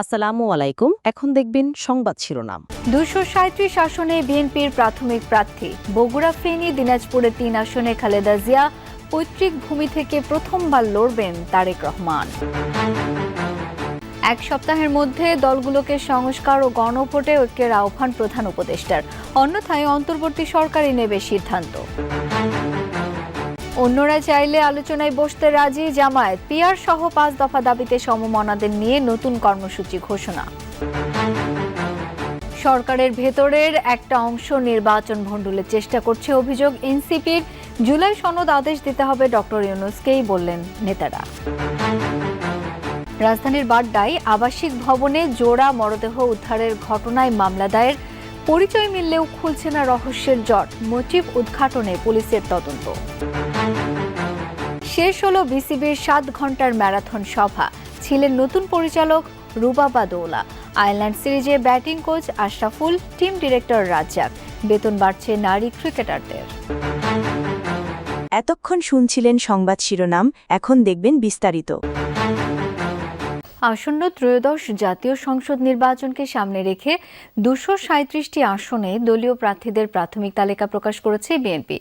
আসসালামু আলাইকুম। এখন দেখবেন সংবাদ শিরোনাম। দুশো সাঁত্রিশ আসনে বিএনপির প্রাথমিক প্রার্থী, বগুড়া ফেনী, দিনাজপুরে তিন আসনে খালেদা জিয়া, পৈতৃক ভূমি থেকে প্রথমবার লড়বেন তারেক রহমান। এক সপ্তাহের মধ্যে দলগুলোকে সংস্কার ও গণভোটে ঐক্যের আহ্বান প্রধান উপদেষ্টার। অন্যথায় অন্তর্বর্তী সরকারই নেবে সিদ্ধান্ত। অন্যরা চাইলে আলোচনায় বসতে রাজি, জামায়াত পিয়ার সহ পাঁচ দফা দাবিতে সমমনাদের নিয়ে নতুন কর্মসূচি ঘোষণা। সরকারের ভেতরের একটা অংশ নির্বাচন ভণ্ডুলের চেষ্টা করছে অভিযোগ। এনসিপির জুলাই সনদ আদেশ দিতে হবে ডক্টর ইউনুসকেই বললেন নেতারা। রাজধানীর বাড্ডায় আবাসিক ভবনে জোড়া মরদেহ উদ্ধারের ঘটনায় মামলা দায়ের। পরিচয় মিললেও খুলছে না রহস্যের জট। মোটিভ উদ্ঘাটনে পুলিশের তদন্ত। শেষ হলো বিসিবির সাত ঘণ্টার ম্যারাথন সভা। ছিলেন নতুন পরিচালক রুবাবা দৌলা আয়ারল্যান্ড সিরিজে batting coach Ashraful, team director Razzak. বেতন বাড়ছে নারী ক্রিকেটারদের। এতক্ষণ শুনছিলেন সংবাদ শিরোনাম, এখন দেখবেন বিস্তারিত। আসন্ন ত্রয়োদশ জাতীয় সংসদ নির্বাচনকে সামনে রেখে দুশো সাঁত্রিশটি আসনে দলীয় প্রার্থীদের প্রাথমিক তালিকা প্রকাশ করেছে বিএনপি।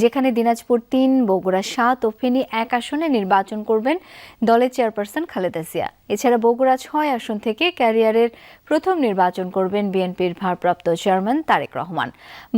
যেখানে দিনাজপুর তিন, বগুড়া সাত ও ফেনী এক আসনে নির্বাচন করবেন দলের চেয়ারপারসন খালেদা জিয়া। এছাড়া বগুড়া ছয় আসন থেকে ক্যারিয়ারের প্রথম নির্বাচন করবেন বিএনপির ভারপ্রাপ্ত চেয়ারম্যান তারেক রহমান।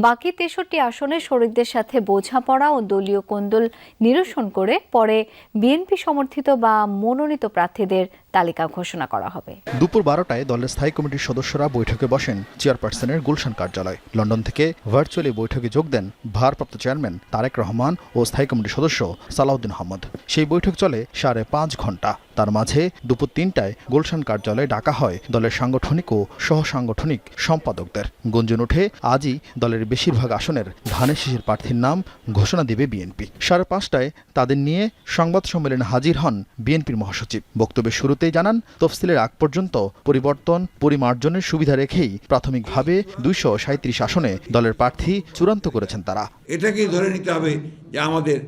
বাকি তেষট্টি আসনে শরিকদের সাথে বোঝাপড়া ও দলীয় কোন্দল নিরসন করে পরে বিএনপি সমর্থিত বা মনোনীত প্রার্থীদের তালিকা ঘোষণা করা হবে। দুপুর বারোটায় দলের স্থায়ী কমিটির সদস্যরা বৈঠকে বসেন চেয়ারপারসনের গুলশান কার্যালয়। লন্ডন থেকে ভার্চুয়ালি বৈঠকে যোগ দেন ভারপ্রাপ্ত চেয়ারম্যান তারেক রহমান ও স্থায়ী কমিটির সদস্য সালাউদ্দিন আহমদ। সেই বৈঠক চলে সাড়ে পাঁচ ঘণ্টা তার মাঝে দুপুর তিনটায় গুলশান কার্যালয়ে ডাকা হয় দলের সাংগঠনিক ও সহসাংগঠনিক সম্পাদকদের। গুঞ্জন ওঠে, আজই দলের বেশিরভাগ আসনের ধানের শীষের প্রার্থীর নাম ঘোষণা দেবে বিএনপি। সাড়ে পাঁচটায় তাদের নিয়ে সংবাদ সম্মেলনে হাজির হন বিএনপির মহাসচিব। বক্তব্যের শুরুতেই জানান, তফসিলের আগ পর্যন্ত পরিবর্তন, পরিমার্জনের সুবিধা রেখেই প্রাথমিকভাবে দুইশো সাঁত্রিশ আসনে দলের প্রার্থী চূড়ান্ত করেছেন তারা। এটাকেই ধরে নিতে হবে যে আমাদের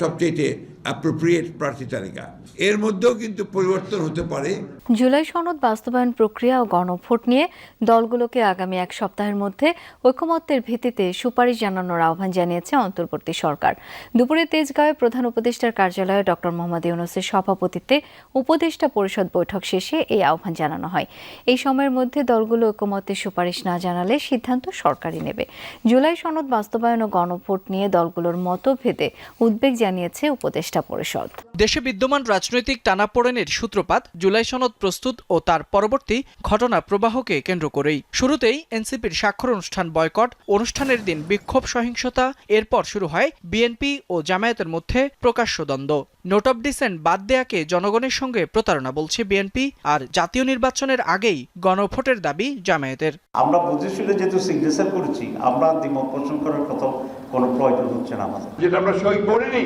সবচেয়ে অ্যাপ্রোপ্রিয়েট প্রার্থী তালিকা। এর মধ্যেও কিন্তু পরিবর্তন হতে পারে। জুলাই সনদ বাস্তবায়ন প্রক্রিয়া ও গণভোট নিয়ে দলগুলোকে আগামী এক সপ্তাহের মধ্যে ঐকমত্যের ভিত্তিতে সুপারিশ জানানোর আহ্বান জানিয়েছে অন্তর্বর্তী সরকার। দুপুরে তেজগাঁওয়ে প্রধান উপদেষ্টার কার্যালয়ে ডক্টর মোহাম্মদ ইউনুসের সভাপতিত্বে উপদেষ্টা পরিষদ বৈঠক শেষে এই আহ্বান জানানো হয়। এই সময়ের মধ্যে দলগুলো ঐকমত্যের সুপারিশ না জানালে সিদ্ধান্ত সরকারই নেবে। জুলাই সনদ বাস্তবায়ন ও গণভোট নিয়ে দলগুলোর মতভেদে উদ্বেগ জানিয়েছে উপদেষ্টা। পরিষদ। দেশে বিদ্যমান রাজনৈতিক টানাপোড়েনের সূত্রপাত জুলাই সনদ প্রস্তুত ও তার পরবর্তী ঘটনা প্রবাহকে কেন্দ্র করেই। শুরুতেই এনসিপির স্বাক্ষর অনুষ্ঠান বয়কট অনুষ্ঠানের দিন বিক্ষোভ সহিংসতা এরপর শুরু হয় বিএনপি ও জামায়াতের মধ্যে প্রকাশ্য দ্বন্দ্ব। নোট অব ডিসেন্ট বাদ দেয়াকে জনগণের সঙ্গে প্রতারণা বলছে বিএনপি আর জাতীয় নির্বাচনের আগেই গণভোটের দাবি জামায়াতের। আমরা বুঝে শুনে যেহেতু সিগনেচার করেছি আমরা দ্বিমত পোষণ করার কথা কোনো প্রয়োজন হচ্ছে না আমাদের। যেটা আমরা সই করিনি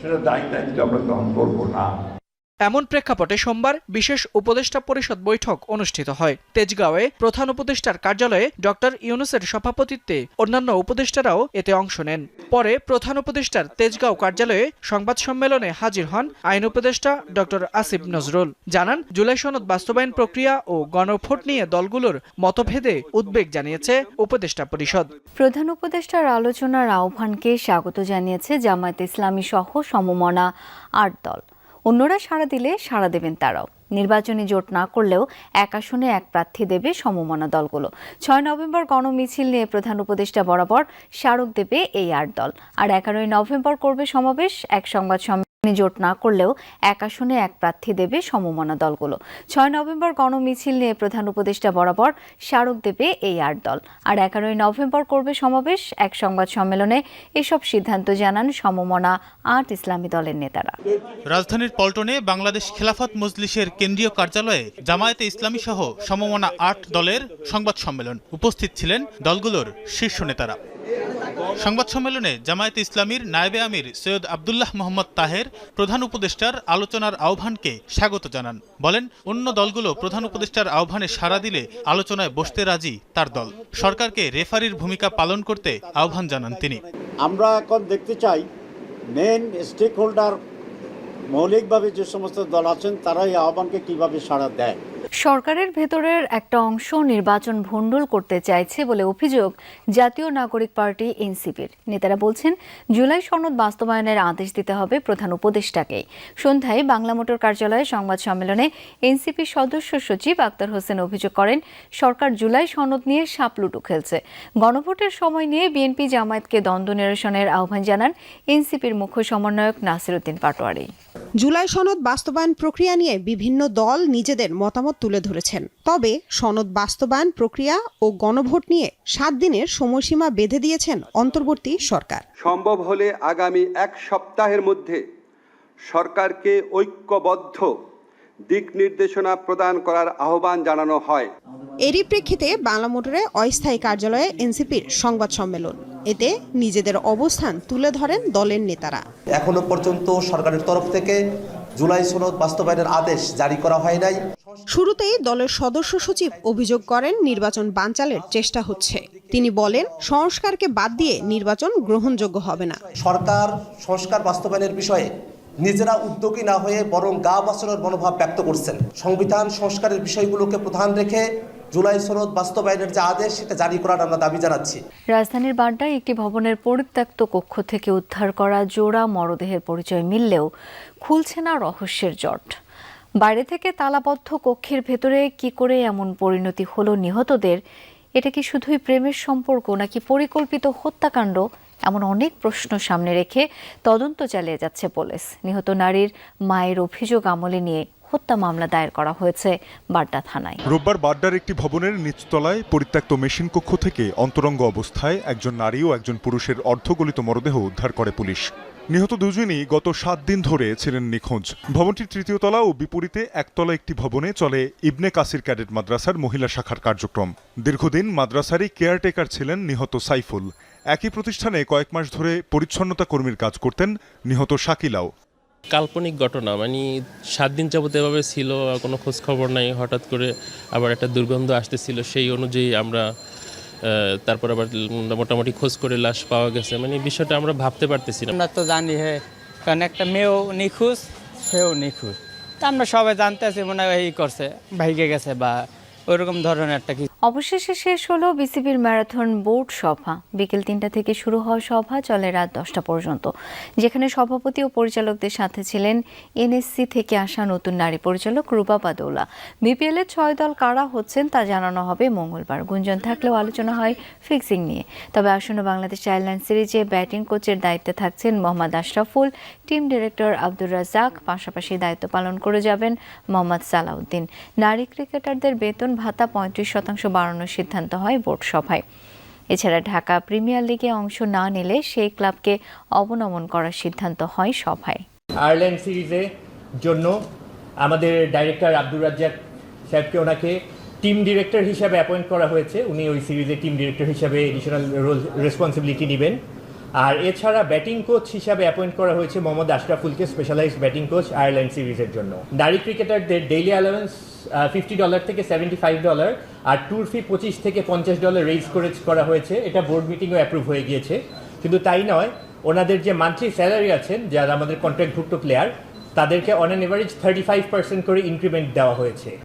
সেটা দায়ী দায়িত্ব আমরা গ্রহণ করব না। এমন প্রেক্ষাপটে সোমবার বিশেষ উপদেষ্টা পরিষদ বৈঠক অনুষ্ঠিত হয়। তেজগাঁওয়ে প্রধান উপদেষ্টার কার্যালয়ে ডক্টর ইউনুসের সভাপতিত্বে অন্যান্য উপদেষ্টারাও এতে অংশ নেন। পরে প্রধান উপদেষ্টার তেজগাঁও কার্যালয়ে সংবাদ সম্মেলনে হাজির হন আইন উপদেষ্টা ডক্টর আসিফ নজরুল। জানান, জুলাই সনদ বাস্তবায়ন প্রক্রিয়া ও গণভোট নিয়ে দলগুলোর মতভেদে উদ্বেগ জানিয়েছে উপদেষ্টা পরিষদ। প্রধান উপদেষ্টার আলোচনার আহ্বানকে স্বাগত জানিয়েছে জামায়াত ইসলামী সহ সমমনা আট দল। অন্যরা সাড়া দিলে সাড়া দেবেন তারাও। নির্বাচনী জোট না করলেও এক আসনে এক প্রার্থী দেবে সমমনা দলগুলো। ছয় নভেম্বর গণমিছিল নিয়ে প্রধান উপদেষ্টা বরাবর স্মারক দেবে এই আট দল। আর এগারোই নভেম্বর করবে সমাবেশ, এক সংবাদ সম্মেলনে। জোট না করলেও এক আসনে এক প্রার্থী দেবে সমমনা দলগুলো। ছয় নভেম্বর গণমিছিল নিয়ে প্রধান উপদেষ্টা বরাবর স্মারক দেবে এই আট দল। আর এগারোই নভেম্বর করবে সমাবেশ এক সংবাদ সম্মেলনে। এসব সিদ্ধান্ত জানান সমমনা আট ইসলামী দলের নেতারা। রাজধানীর পল্টনে বাংলাদেশ খেলাফত মজলিসের কেন্দ্রীয় কার্যালয়ে জামায়াতে ইসলামী সহ সমমনা আট দলের সংবাদ সম্মেলন। উপস্থিত ছিলেন দলগুলোর শীর্ষ নেতারা। সংবাদ সম্মেলনে জামায়াতে ইসলামীর নায়েবে আমির সৈয়দ আবদুল্লাহ মোহাম্মদ তাহের প্রধান উপদেষ্টার আলোচনার আহ্বানকে স্বাগত জানান। বলেন, অন্য দলগুলো প্রধান উপদেষ্টার আহ্বানে সাড়া দিলে আলোচনায় বসতে রাজি তার দল। সরকারকে রেফারির ভূমিকা পালন করতে আহ্বান জানান তিনি। আমরা এখন দেখতে চাই মেন স্টেক হোল্ডার মৌলিকভাবে যে সমস্ত দল আছেন তারা এই আহ্বানকে কীভাবে সাড়া দেয়। সরকারের ভেতরের একটা অংশ নির্বাচন ভণ্ডুল করতে চাইছে বলে অভিযোগ জাতীয় নাগরিক পার্টি এনসিপির। নেতারা বলছেন, জুলাই সনদ বাস্তবায়নের আদেশ দিতে হবে প্রধান উপদেষ্টাকে। সন্ধ্যায় বাংলা মোটর কার্যালয়ে সংবাদ সম্মেলনে এনসিপি সদস্য সচিব আক্তার হোসেন অভিযোগ করেন, সরকার জুলাই সনদ নিয়ে সাপলুটু খেলছে। গণভোটের সময় নিয়ে বিএনপি জামায়াতকে দ্বন্দ্ব নিরসনের আহ্বান জানান এনসিপির মুখ্য সমন্বয়ক নাসিরুদ্দিন পাটোয়ারি। জুলাই সনদ বাস্তবায়ন প্রক্রিয়া নিয়ে বিভিন্ন দল নিজেদের মতামত তুলে ধরেছেন। তবে সনদ বাস্তবায়ন প্রক্রিয়া ও গণভোট নিয়ে সাত দিনের সময়সীমা বেঁধে দিয়েছেন অন্তর্বর্তী সরকার। সম্ভব হলে আগামী এক সপ্তাহের মধ্যে সরকারকে ঐক্যবদ্ধ দিক নির্দেশনা প্রদান করার আহ্বান জানানো হয়। এরই প্রেক্ষিতে বাংলা মোটরে অস্থায়ী কার্যালয়ে এনসিপির সংবাদ সম্মেলন। এতে নিজেদের অবস্থান তুলে ধরেন দলের নেতারা। এখনও পর্যন্ত সরকারের তরফ থেকে জুলাই সনদ বাস্তবায়নের আদেশ জারি করা হয় নাই। শুরুতেই দলের সদস্য সচিব অভিযোগ করেন নির্বাচন বানচালের চেষ্টা হচ্ছে। তিনি বলেন সংস্কারকে বাদ দিয়ে নির্বাচন গ্রহণযোগ্য হবে না। সরকার সংস্কার বাস্তবায়নের বিষয়ে নিজেরা উদ্যোগী না হয়ে বরং গা বাঁচানোর মনোভাব ব্যক্ত করছেন। সংবিধান সংস্কারের বিষয়গুলোকে প্রধান রেখে জুলাই সনদ বাস্তবায়নের যে আদেশ সেটা জারি করার আমরা দাবি জানাচ্ছি। রাজধানীর বাড্ডায় একটি ভবনের পরিত্যক্ত কক্ষ থেকে উদ্ধার করা জোড়া মরদেহের পরিচয় মিললেও খুলছে না রহস্যের জট। বাইরে থেকে তালাবদ্ধ কক্ষের ভেতরে কি করে এমন পরিণতি হলো নিহতদের? এটা কি শুধুই প্রেমের সম্পর্ক নাকি পরিকল্পিত হত্যাকাণ্ড? এমন অনেক প্রশ্ন সামনে রেখে তদন্ত চালিয়ে যাচ্ছে পুলিশ। নিহত নারীর মায়ের অভিযোগ আমলে নিয়ে হত্যা মামলা দায়ের করা হয়েছে বাড্ডা থানায়। রোববার বাড্ডার একটি ভবনের নিচতলায় পরিত্যক্ত মেশিন কক্ষ থেকে অন্তরঙ্গ অবস্থায় একজন নারী ও একজন পুরুষের অর্ধগলিত মরদেহ উদ্ধার করে পুলিশ। নিহত দুজনই গত সাত দিন ধরে ছিলেন নিখোঁজ। ভবনটির তৃতীয় তলা ও বিপরীতে একতলা একটি ভবনে চলে ইবনে কাসির ক্যাডেট মাদ্রাসার মহিলা শাখার কার্যক্রম। দীর্ঘদিন মাদ্রাসারই কেয়ারটেকার ছিলেন নিহত সাইফুল। একই প্রতিষ্ঠানে কয়েক মাস ধরে পরিচ্ছন্নতা কর্মীর কাজ করতেন নিহত শাকিলাও। কাল্পনিক ঘটনা মানে সাত দিন যাবত এভাবে ছিল কোনো খোঁজ খবর নাই, হঠাৎ করে আবার একটা দুর্গন্ধ আসতেছিল, সেই অনুযায়ী আমরা তারপর আবার মোটামুটি খোঁজ করে লাশ পাওয়া গেছে। মানে বিষয়টা আমরা ভাবতে পারতেছি না। আমরা তো জানি হ্যাঁ কারণ একটা মেয়েও নিখোঁজ, সেও নিখোঁজ। তা আমরা সবাই জানতে আছি মনে হয় এই করছে, ভাইগে গেছে বা ওইরকম ধরনের একটা কিছু। অবশেষে শেষ হলো বিসিবির ম্যারাথন বোর্ড সভা। বিকেল তিনটা থেকে শুরু হওয়া সভা চলে রাত দশটা পর্যন্ত। যেখানে সভাপতি ও পরিচালকদের সাথে ছিলেন এনএসসি থেকে আসা নতুন নারী পরিচালক রূপা পাদৌলা বিপিএল এর ছয় দল কারা হচ্ছেন তা জানানো হবে মঙ্গলবার। গুঞ্জন থাকলেও আলোচনা হয় ফিক্সিং নিয়ে। তবে আসন্ন বাংলাদেশ চাইল্ডলাইন সিরিজে ব্যাটিং কোচের দায়িত্বে থাকছেন মোহাম্মদ আশরাফুল, টিম ডিরেক্টর আব্দুর রাজাক পাশাপাশি দায়িত্ব পালন করে যাবেন মোহাম্মদ সালাউদ্দিন। নারী ক্রিকেটারদের বেতন ভাতা পঁয়ত্রিশ শতাংশ বাড়ানোর সিদ্ধান্ত হয় বোর্ড সভায়। এছাড়া ঢাকা প্রিমিয়ার লিগে অংশ না নিলে সেই ক্লাবকে অবনমন করার সিদ্ধান্ত হয় সভায়। আয়ারল্যান্ড সিরিজের জন্য আমাদের ডাইরেক্টর আব্দুর রাজ্জাক সাহেবকে ওনাকে টিম ডিরেক্টর হিসাবে অ্যাপয়েন্ট করা হয়েছে। উনি ওই সিরিজে টিম ডিরেক্টর হিসাবে এডিশনাল রোল রেসপন্সিবিলিটি নেবেন। আর এছাড়া ব্যাটিং কোচ হিসাবে অ্যাপয়েন্ট করা হয়েছে মোহাম্মদ আশরাফুলকে স্পেশালাইজড ব্যাটিং কোচ আয়ারল্যান্ড সিরিজের জন্য। নারী ক্রিকেটারদের ডেইলি অ্যালাউন্স ফিফটি ডলার থেকে সেভেন্টি ফাইভ ডলার আর ট্যুর ফি পঁচিশ থেকে পঞ্চাশ ডলার রেজ করে করা হয়েছে। এটা বোর্ড মিটিংও অ্যাপ্রুভ হয়ে গিয়েছে। কিন্তু তাই নয়, ওনাদের যে মান্থলি স্যালারি আছেন, যারা আমাদের কন্ট্রাক্টভুক্ত প্লেয়ার তাদেরকে on an average thirty five percent করে ইনক্রিমেন্ট দেওয়া হয়েছে।